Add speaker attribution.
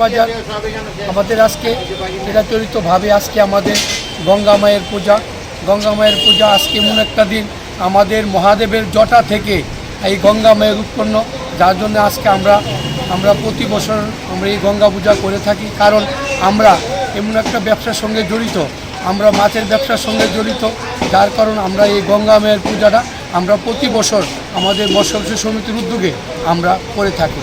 Speaker 1: বাজার আমাদের আজকে চিরাচরিতভাবে আজকে আমাদের গঙ্গা মায়ের পূজা। গঙ্গা মায়ের পূজা আজকে এমন একটা দিন আমাদের মহাদেবের জটা থেকে এই গঙ্গা মায়ের উৎপন্ন। যার জন্য আজকে আমরা আমরা প্রতি বছর আমরা এই গঙ্গা পূজা করে থাকি। কারণ আমরা এমন একটা ব্যবসার সঙ্গে জড়িত, আমরা মাছের ব্যবসার সঙ্গে জড়িত। যার কারণ আমরা এই গঙ্গা মায়ের পূজাটা আমরা প্রতি বছর আমাদের মৎস্য সমিতির উদ্যোগে আমরা করে থাকি।